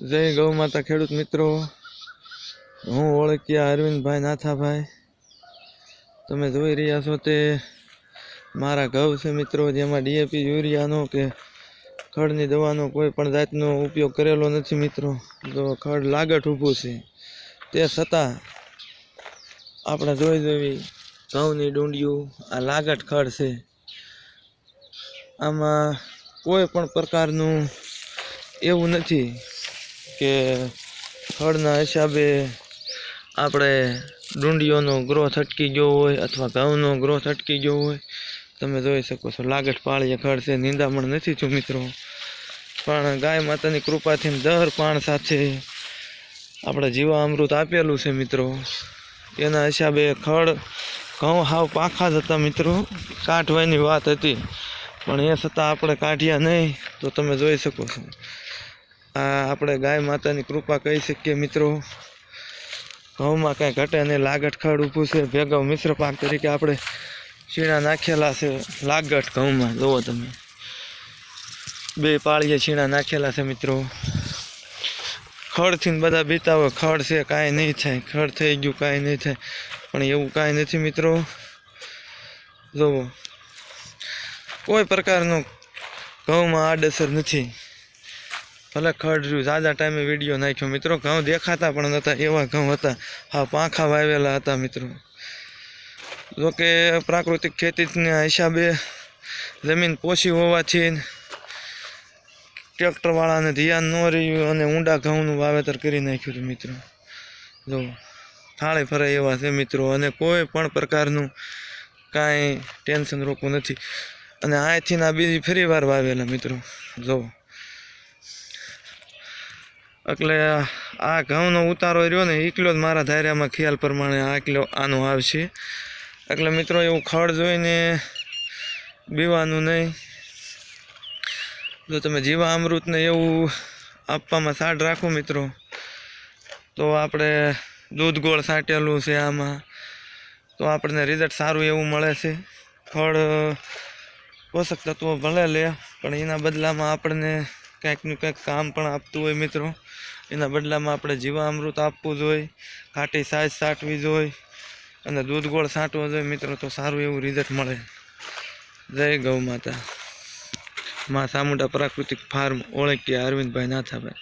જય ગૌ માતા ખેડૂત મિત્રો. હું ઓળખ્યા અરવિંદભાઈ નાથાભાઈ. તમે જોઈ રહ્યા છો તે મારા ઘઉં છે મિત્રો, જેમાં ડીએપી યુરિયાનો કે ખડની દવાનો કોઈ પણ જાતનો ઉપયોગ કરેલો નથી મિત્રો. તો ખડ લાગટ ઊભું છે, તે છતાં આપણે જોઈ જોઈ ઘઉંની ડુંડિયું આ લાગટ ખડ છે. આમાં કોઈ પણ પ્રકારનું એવું નથી. કે ફળના હિસાબે આપણે ડુંડીઓનો ગ્રોથ અટકી ગયો હોય અથવા ઘઉંનો ગ્રોથ અટકી ગયો હોય, તમે જોઈ શકો છો, લાગટ પાળીએ ખડ છે નિંદામણ નથી છું મિત્રો. પણ ગાય માતાની કૃપાથી દર પાણ સાથે આપણે જીવા અમૃત આપેલું છે મિત્રો. એના હિસાબે ખડ, ઘઉં હાવ પાખા જ હતા મિત્રો, કાઢવાની વાત હતી. પણ એ છતાં આપણે કાઢ્યા નહીં, તો તમે જોઈ શકો છો. આ આપણે ગાય માતાની કૃપા કહી શકીએ મિત્રો. ઘઉંમાં કાંઈ ઘટે નહીં લાગટ ખડ ઊભું છે. ભેગા મિશ્ર પાક તરીકે આપણે છીણા નાખેલા છે લાગટ ઘઉંમાં. જુઓ તમે. બે પાળીએ છીણા નાખેલા છે મિત્રો. ખડથી બધા બીતા હોય. ખડ છે, કાંઈ નહીં થાય. ખડ થઈ ગયું, કાંઈ નહીં થાય. પણ એવું કાંઈ નથી મિત્રો. જુઓ. કોઈ પ્રકારનું ઘઉંમાં આડઅસર નથી. ભલે ખડ રહ્યું ઝાઝા ટાઈમે વીડિયો નાખ્યો. મિત્રો, ઘઉં દેખાતા પણ નહોતા એવા ઘઉં હતા. હા, પાંખા વાવેલા હતા, મિત્રો. જોકે પ્રાકૃતિક ખેતીના હિસાબે જમીન પોષી હોવાથી ટ્રેક્ટરવાળાને ધ્યાન ન રહ્યું અને ઊંડા ઘઉંનું વાવેતર કરી નાખ્યું મિત્રો. જો, થાળે ફરે એવા છે, મિત્રો. અને કોઈ પણ પ્રકારનું કાંઈ ટેન્શન રોકવું નથી. અને અહીંથી ના બીજી ફરી વાર વાવેલા, મિત્રો. જો એટલે આ ઘઉંનો ઉતારો રહ્યો ને એકલો જ મારા ધાર્યામાં ખ્યાલ પ્રમાણે આટલો આનો આવશે. એટલે મિત્રો, એવું ખડ જોઈને બીવાનું નહીં. જો તમે જીવા અમૃતને એવું આપવામાં સાડ રાખો મિત્રો, તો આપણે દૂધ ગોળ સાટેલું છે આમાં. તો આપણને રિઝલ્ટ સારું એવું મળે છે. ફળ પોષક તત્વો ભલે લે, પણ એના બદલામાં આપણને કંઈકનું કંઈક કામ પણ આપતું હોય મિત્રો. એના બદલામાં આપણે જીવા અમૃત આપવું જોઈએ, ખાટી સાઈઝ સાટવી જોઈએ, અને દૂધ ગોળ સાંટવો જોઈએ. મિત્રો, તો સારું એવું રિઝલ્ટ મળે. જય ગૌ માતા. માં સામુંડા પ્રાકૃતિક ફાર્મ ઓળખીએ અરવિંદભાઈ નાથાભાઈ.